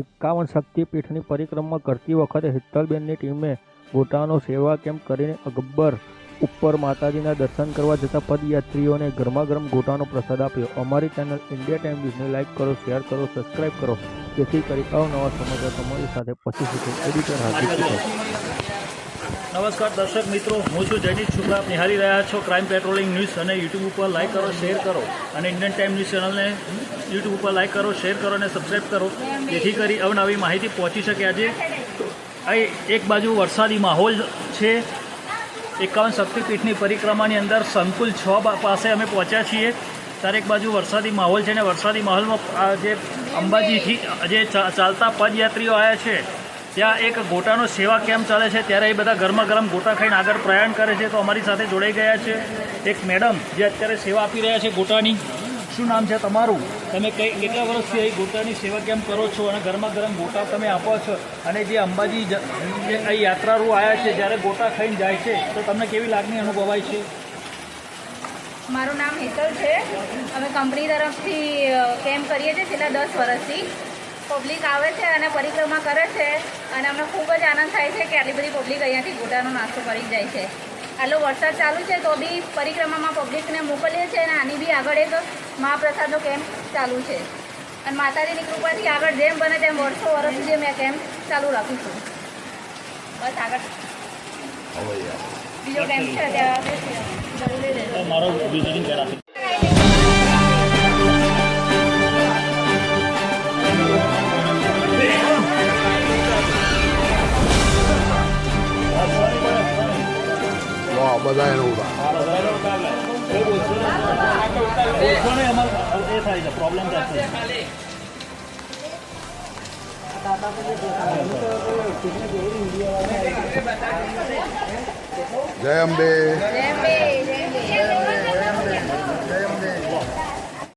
એકાવન શક્તિપીઠની પરિક્રમા કરતી વખતે હિત્તલબેનની ટીમે પોતાનો સેવા કેમ્પ કરીને અકબર ઉપર માતાજીના દર્શન કરવા જતા પદયાત્રીઓને ગરમાગરમ ગોટાનો પ્રસાદ આપ્યો. અમારી ચેનલ ઇન્ડિયા ટાઈમ ન્યૂઝને લાઇક કરો શેર કરો સબસ્ક્રાઇબ કરો. જેથી કરી અવનવા સમાચાર તમારી સાથે પછી શકે એડિટર પટેલ નમસ્કાર દર્શક મિત્રો, હું છું જયદીપ શુક્લા. નિહાળી રહ્યા છો ક્રાઇમ પેટ્રોલિંગ ન્યૂઝ અને યુટ્યુબ ઉપર લાઇક કરો શેર કરો. અને ઇન્ડિયન ટાઈમ ન્યૂઝ ચેનલને યુટ્યુબ ઉપર લાઇક કરો શેર કરો અને સબસ્ક્રાઈબ કરો. જેથી કરી અવનવી માહિતી પહોંચી શકે આજે. આ એક બાજુ વરસાદી માહોલ છે. એકાવન શક્તિપીઠની પરિક્રમાની અંદર સંકુલ છ પાસે અમે પહોંચ્યા છીએ. ત્યારે એક બાજુ વરસાદી માહોલ છે અને વરસાદી માહોલમાં જે અંબાજીથી જે ચાલતા પદયાત્રીઓ આવ્યા છે ત્યાં એક ગોટાનો સેવા કેમ્પ ચાલે છે, ત્યારે એ બધા ગરમા ગરમ ગોટા ખાઈને આગળ પ્રયાણ કરે છે, તો અમારી સાથે જોડાઈ ગયા છે એક મેડમ જે અત્યારે સેવા આપી રહ્યા છે ગોટાની. શું નામ છે તમારું? તમે કઈ કેટલા વર્ષથી અહીં ગોટાની સેવા કેમ કરો છો અને ગરમા ગરમ ગોટા તમે આપો છો? અને જે અંબાજી જે અહીં યાત્રાળુ આવ્યા છે, જ્યારે ગોટા ખાઈને જાય છે, તો તમને કેવી લાગણી અનુભવાય છે? મારું નામ હેતલ છે. અમે કંપની તરફથી કેમ્પ કરીએ છીએ છેલ્લા દસ વર્ષથી. પબ્લિક આવે છે અને પરિક્રમા કરે છે અને અમને ખૂબ જ આનંદ થાય છે કે આટલી બધી પબ્લિક અહીંયાથી ગોટાનો નાસ્તો કરી જાય છે. આટલો વરસાદ ચાલુ છે તો બી પરિક્રમામાં પબ્લિકને મોકલીએ છીએ અને આની બી આગળ એક મહાપ્રસાદનો કેમ્પ ચાલુ છે. અને માતાજીની કૃપાથી આગળ જેમ બને તેમ વર્ષો વર્ષ સુધી મેં કેમ્પ ચાલુ રાખીશું બસ આગળ. બીજો કેમ્પ છે ત્યાં. જરૂરી રહેશે થાય છે જય અંબે. જય અંબે.